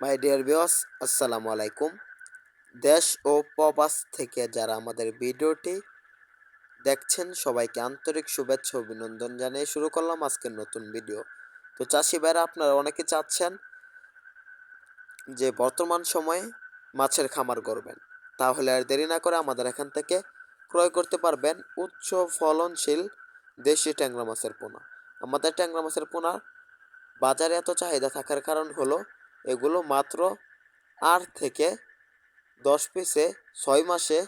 My dear বিয়স আসসালামু আলাইকুম দেশ ও প্রবাস থেকে যারা আমাদের ভিডিওটি দেখছেন, সবাইকে আন্তরিক শুভেচ্ছা অভিনন্দন জানিয়ে শুরু করলাম আজকের নতুন ভিডিও। তো চাষি ভাইরা, আপনারা অনেকে চাচ্ছেন যে বর্তমান সময়ে মাছের খামার করবেন। তাহলে আর দেরি না করে আমাদের এখান থেকে ক্রয় করতে পারবেন উচ্চ ফলনশীল দেশি ট্যাংরা মাছের পোনা। আমাদের ট্যাংরা মাছের পোনা বাজারে এত চাহিদা থাকার কারণ হলো এগুলো মাত্র আট থেকে দশ পিসে ছয় মাসে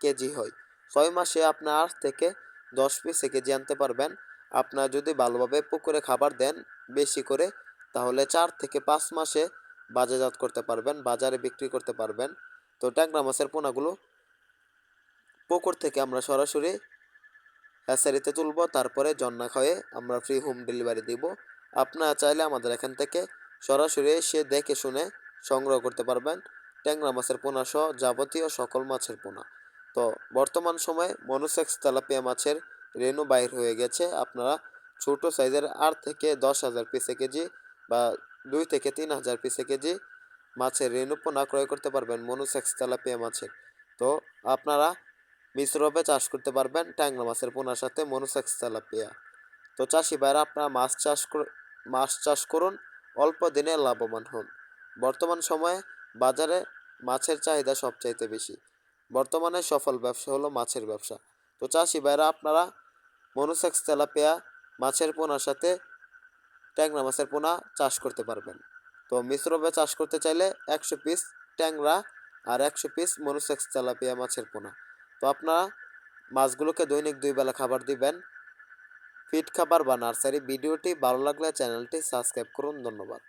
কেজি হয়। ছয় মাসে আপনার আট থেকে দশ পিসে কেজি আনতে পারবেন। আপনার যদি ভালোভাবে পুকুরে খাবার দেন বেশি করে, তাহলে চার থেকে পাঁচ মাসে বাজারজাত করতে পারবেন, বাজারে বিক্রি করতে পারবেন। তো ট্যাংরা মাছের পোনাগুলো পুকুর থেকে আমরা সরাসরি হ্যাচারিতে তুলব, তারপরে জন্না খাওয়ে আমরা ফ্রি হোম ডেলিভারি দিব। আপনারা চাইলে আমাদের এখান থেকে সরাসরি সে দেখে শুনে সংগ্রহ করতে পারবেন ট্যাংরা মাছের পোনা সহ যাবতীয় সকল মাছের পোনা। তো বর্তমান সময়ে মনোসেক্স তেলাপিয়া মাছের রেনু বাইর হয়ে গেছে। আপনারা ছোট সাইজের আট থেকে দশ হাজার পিসে কেজি বা দুই থেকে তিন হাজার পিসে কেজি মাছের রেনু পোনা ক্রয় করতে পারবেন মনোসেক্স তেলাপিয়া মাছের। তো আপনারা মিশ্রভাবে চাষ করতে পারবেন ট্যাংরা মাছের পোনার সাথে মনোসেক্স তেলাপিয়া। তো চাষি ভাইরা আপনারা মাছ চাষ মাছ চাষ করুন অল্প দিনে লাভবান হন। বর্তমান সময়ে বাজারে মাছের চাহিদা সবচাইতে বেশি। বর্তমানে সফল ব্যবসা হলো মাছের ব্যবসা। তো চাষি ভাইরা, আপনারা মনোসেক্স তেলাপিয়া মাছের পোনার সাথে ট্যাংরা মাছের পোনা চাষ করতে পারবেন। তো মিশ্রভাবে চাষ করতে চাইলে একশো পিস ট্যাংরা আর একশো পিস মনোসেক্স তেলাপিয়া মাছের পোনা। তো আপনারা মাছগুলোকে দৈনিক দুই বেলা খাবার দিবেন। ফিট খাবার বা নার্সারি ভিডিওটি ভালো লাগলে চ্যানেলটি সাবস্ক্রাইব করুন ধন্যবাদ।